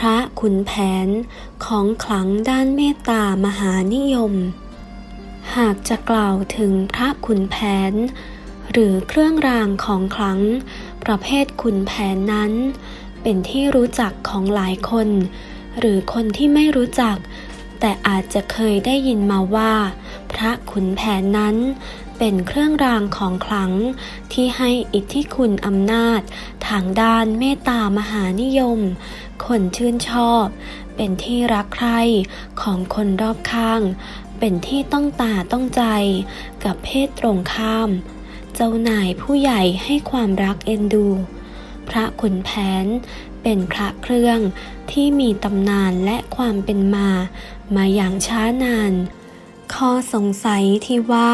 พระขุนแผนของขลังด้านเมตตามหานิยม หากจะกล่าวถึงพระขุนแผน หรือเครื่องรางของขลัง ประเภทขุนแผนนั้น เป็นที่รู้จักของหลายคน หรือคนที่ไม่รู้จัก แต่อาจจะเคยได้ยินมาว่า พระขุนแผนนั้น เป็นเครื่องรางของขลัง ที่ให้อิทธิคุณอำนาจ ทางด้านเมตตามหานิยม คนชื่นชอบ เป็นที่รักใคร่ของคนรอบข้าง เป็นที่ต้องตาต้องใจ กับเพศตรงข้าม เจ้านายผู้ใหญ่ให้ความรักเอ็นดู พระขุนแผน เป็นพระเครื่องที่มีตำนานและความเป็นมา มาอย่างช้านาน ข้อสงสัยที่ว่า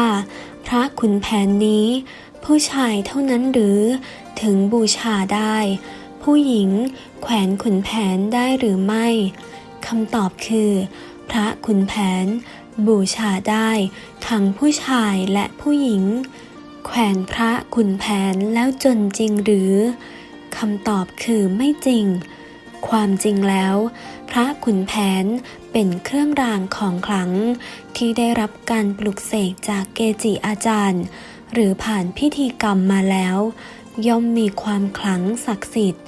พระขุนแผนนี้ ผู้ชายเท่านั้นหรือถึงบูชาได้ ผู้หญิงแขวนขุนแผนได้หรือไม่คำตอบคือ พระขุนแผน บูชาได้ทั้งผู้ชายและผู้หญิง แขวนพระขุนแผนแล้วจนจริงหรือ คำตอบคือไม่จริง ความจริงแล้ว พระขุนแผนเป็นเครื่องรางของขลัง ที่ได้รับการปลุกเสกจากเกจิอาจารย์ หรือผ่านพิธีกรรมมาแล้ว ย่อมมีความขลังศักดิ์สิทธิ์